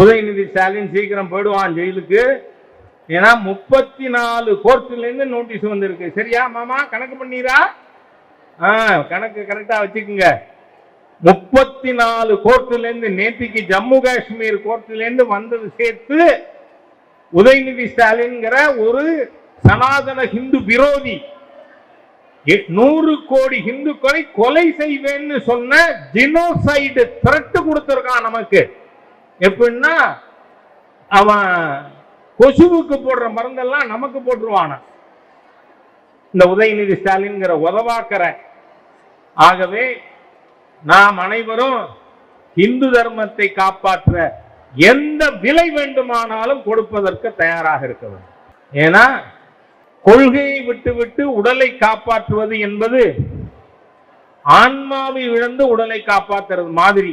உதயநிதி ஸ்டாலின் சீக்கிரம் போயிடுவான் ஜெயிலுக்கு. ஏன்னா முப்பத்தி நாலு கோர்ட்டுலேருந்து நோட்டீஸ் வந்திருக்கு. சரியா மாமா? கணக்கு பண்ணீரா? ஆ கணக்கு கரெக்டாக வச்சுக்குங்க. முப்பத்தி நாலு கோர்ட்டுலேருந்து நேற்றுக்கு ஜம்மு காஷ்மீர் கோர்ட்டுலேருந்து வந்தது சேர்த்து உதயநிதி ஸ்டாலின்கிற ஒரு சனாதன ஹிந்து விரோதி நூறு கோடி இந்துக்களை கொலை செய்வேன்னு சொன்ன ஜினோசைடு திரட்டு கொடுத்துருக்கான் நமக்கு. எப்படின்னா அவன் கொசுவுக்கு போடுற மருந்தெல்லாம் நமக்கு போட்டுருவான. இந்த உதயநிதி ஸ்டாலின்ங்கிற உதவாக்கிற ஆகவே நாம் அனைவரும் இந்து தர்மத்தை காப்பாற்ற எந்த விலை வேண்டுமானாலும் கொடுப்பதற்கு தயாராக இருக்க வேண்டும். ஏன்னா கொள்கையை விட்டுவிட்டு உடலை காப்பாற்றுவது என்பது ஆன்மாவை இழந்து உடலை காப்பாற்றுறது மாதிரி.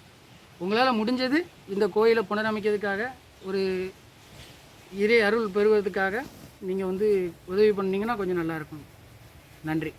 உங்களால் முடிஞ்சது இந்த கோயிலை புனரமைக்கிறதுக்காக ஒரு இறை அருள் பெறுவதற்காக நீங்கள் வந்து உதவி பண்ணிங்கன்னா கொஞ்சம் நல்லாயிருக்கும் நன்றி.